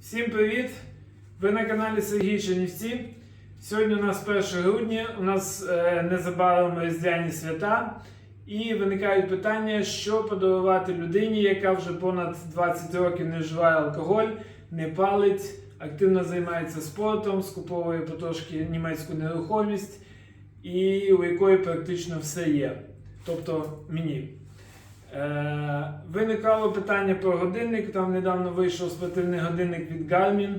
Всім привіт! Ви на каналі Сергій Чернівці. Сьогодні у нас 1 грудня, у нас е, незабаром різдвяні свята. І виникають питання, що подарувати людині, яка вже понад 20 років не вживає алкоголь, не палить, активно займається спортом, скуповує потрошки німецьку нерухомість і у якої практично все є. Тобто мені. Е, виникало питання про годинник. Там недавно вийшов спортивний годинник від Garmin,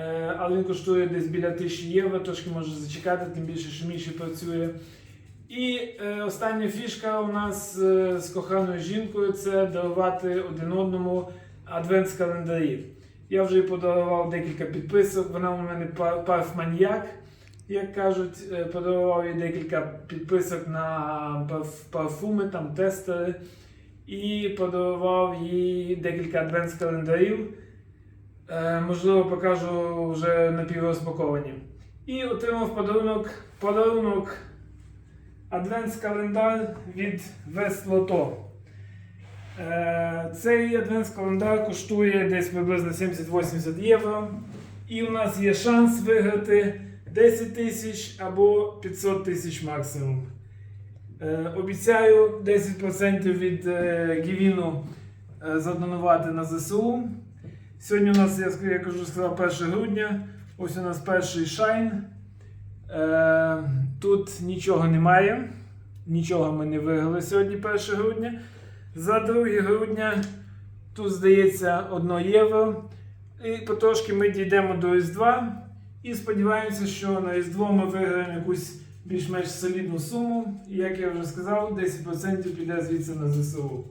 е, але він коштує десь біля 1000 євро, трошки може зачекати, тим більше, що Міші працює. І е, остання фішка у нас е, з коханою жінкою це дарувати один одному адвентс-календарі. Я вже їй подарував декілька підписок. Вона у мене пар- парфманіяк, як кажуть, подарував їй декілька підписок на парф- парфуми, там тестери. І подарував їй декілька адвентс-календарів. Е, можливо, покажу вже напіврозпаковані. І отримав подарунок, подарунок адвентс-календар від Вестлото. Е, цей адвентс-календар коштує десь приблизно 70-80 євро. І у нас є шанс виграти 10 тисяч або 500 тисяч максимум. Е, обіцяю 10% від е, Гівіну е, задонувати на ЗСУ. Сьогодні у нас, я, я кажу, сказав 1 грудня. Ось у нас перший шайн. Тут нічого немає. Нічого ми не виграли сьогодні 1 грудня. За 2 грудня тут здається 1 євро. І потрошки ми дійдемо до Різдва. І сподіваємося, що на Різдво ми виграємо якусь більш-менш солідну суму. І як я вже сказав, 10% піде звідси на ЗСУ.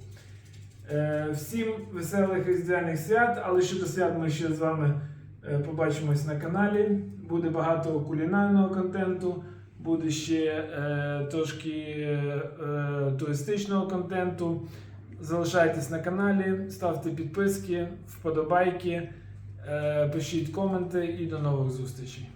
Е, всім веселих різдвяних свят, але щодо свят ми ще з вами е, побачимось на каналі. Буде багато кулінарного контенту, буде ще е, трошки туристичного контенту. Залишайтесь на каналі, ставте підписки, вподобайки, пишіть коменти і до нових зустрічей.